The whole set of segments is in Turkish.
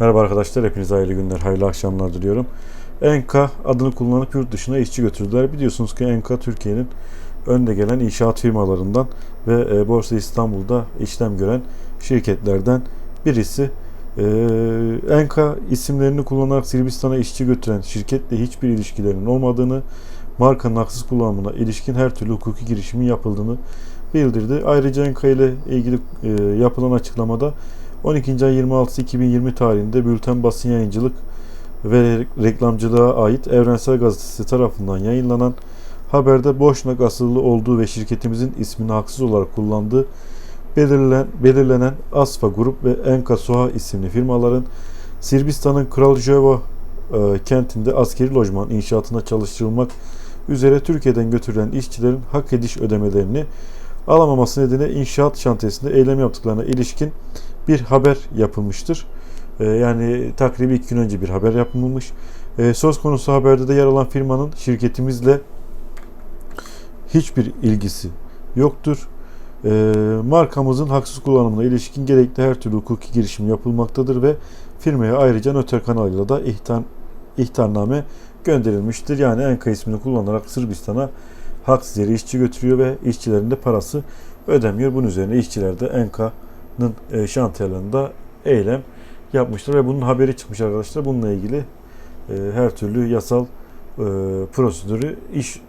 Merhaba arkadaşlar, hepinize hayırlı günler, hayırlı akşamlar diliyorum. Enka adını kullanıp yurt dışına işçi götürdüler. Biliyorsunuz ki Enka Türkiye'nin önde gelen inşaat firmalarından ve e, Borsa İstanbul'da işlem gören şirketlerden birisi. E, Enka isimlerini kullanarak Sırbistan'a işçi götüren şirketle hiçbir ilişkilerinin olmadığını, markanın haksız kullanımına ilişkin her türlü hukuki girişimin yapıldığını bildirdi. Ayrıca Enka ile ilgili e, yapılan açıklamada 12. ay 26 2020 tarihinde Bülten Basın Yayıncılık ve Reklamcılığa ait Evrensel Gazetesi tarafından yayınlanan haberde Boşnak asıllı olduğu ve şirketimizin ismini haksız olarak kullandığı belirlen, belirlenen Asfa Grup ve Enka Soha isimli firmaların Sırbistan'ın Kraljevo e, kentinde askeri lojman inşaatına çalıştırılmak üzere Türkiye'den götürülen işçilerin hak ediş ödemelerini alamaması nedeniyle inşaat şantiyesinde eylem yaptıklarına ilişkin bir haber yapılmıştır. Ee, yani takribi iki gün önce bir haber yapılmış. Ee, söz konusu haberde de yer alan firmanın şirketimizle hiçbir ilgisi yoktur. Ee, markamızın haksız kullanımına ilişkin gerekli her türlü hukuki girişim yapılmaktadır ve firmaya ayrıca noter kanalıyla da ihtar, ihtarname gönderilmiştir. Yani Enka ismini kullanarak Sırbistan'a haksız yere işçi götürüyor ve işçilerin de parası ödemiyor. Bunun üzerine işçiler de Enka'nın e, şantiyelerinde eylem yapmıştır ve bunun haberi çıkmış arkadaşlar. Bununla ilgili e, her türlü yasal e, prosedürü iş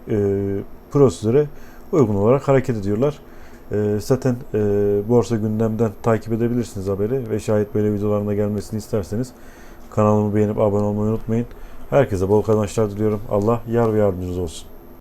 prosedüre uygun olarak hareket ediyorlar. Zaten borsa gündemden takip edebilirsiniz haberi ve şayet böyle videolarına gelmesini isterseniz kanalımı beğenip abone olmayı unutmayın. Herkese bol kazançlar diliyorum. Allah yar ve yardımcınız olsun.